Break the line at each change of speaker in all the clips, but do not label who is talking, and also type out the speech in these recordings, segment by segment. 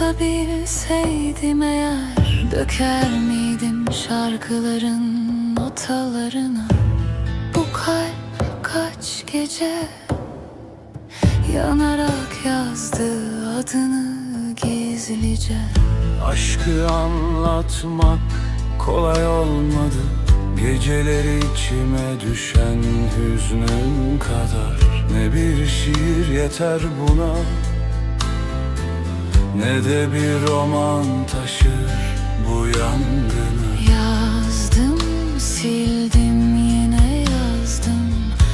Anlatabilseydim eğer Döker miydim şarkıların notalarına Bu kalp kaç gece? Yanarak yazdı adını gizlice.
Aşkı anlatmak kolay olmadı. Geceleri içime düşen hüznün kadar. Ne bir şiir yeter buna Ne de bir roman taşır bu yangını.
Yazdım, sildim, yine yazdım.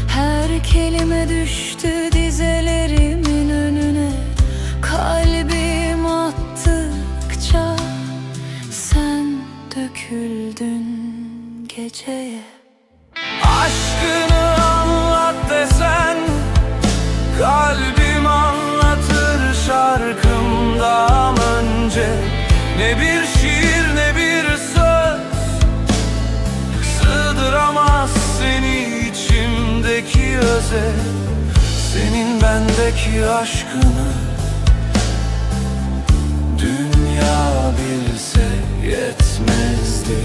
Her kelime düştü dizelerimin önüne. Kalbim attıkça Sen döküldün geceye.
Aşkını Ne bir şiir ne bir söz Sığdıramaz seni içimdeki öze. Senin bendeki aşkını Dünya bilse yetmezdi.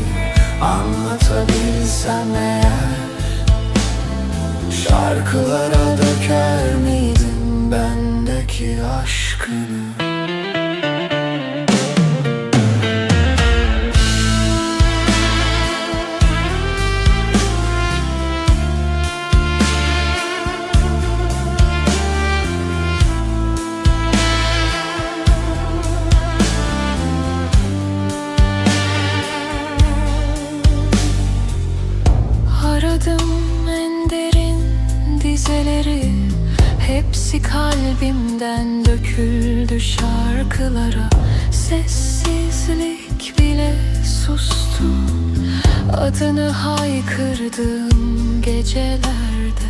Anlatabilsem eğer Şarkılara döker miydim bendeki aşkını
dizeleri Hepsi kalbimden döküldü şarkılara. Sessizlik bile sustu Adını haykırdığım gecelerde.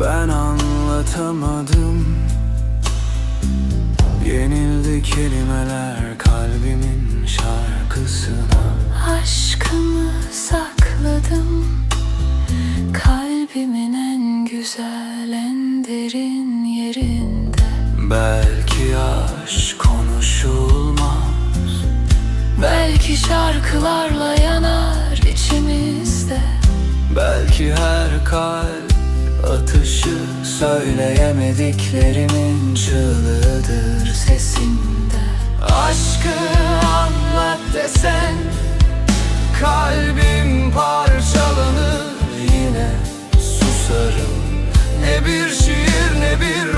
Ben anlatamadım Yenildi kelimeler kalbimin şarkısına.
Aşkımı sakladım Kalbimin en güzel
Belki konuşulmaz.
Belki şarkılarla yanar içimizde.
Belki her kalp atışı Söyleyemediklerimin çığlığıdır
Sesinde.
Aşkı anlat desen Kalbim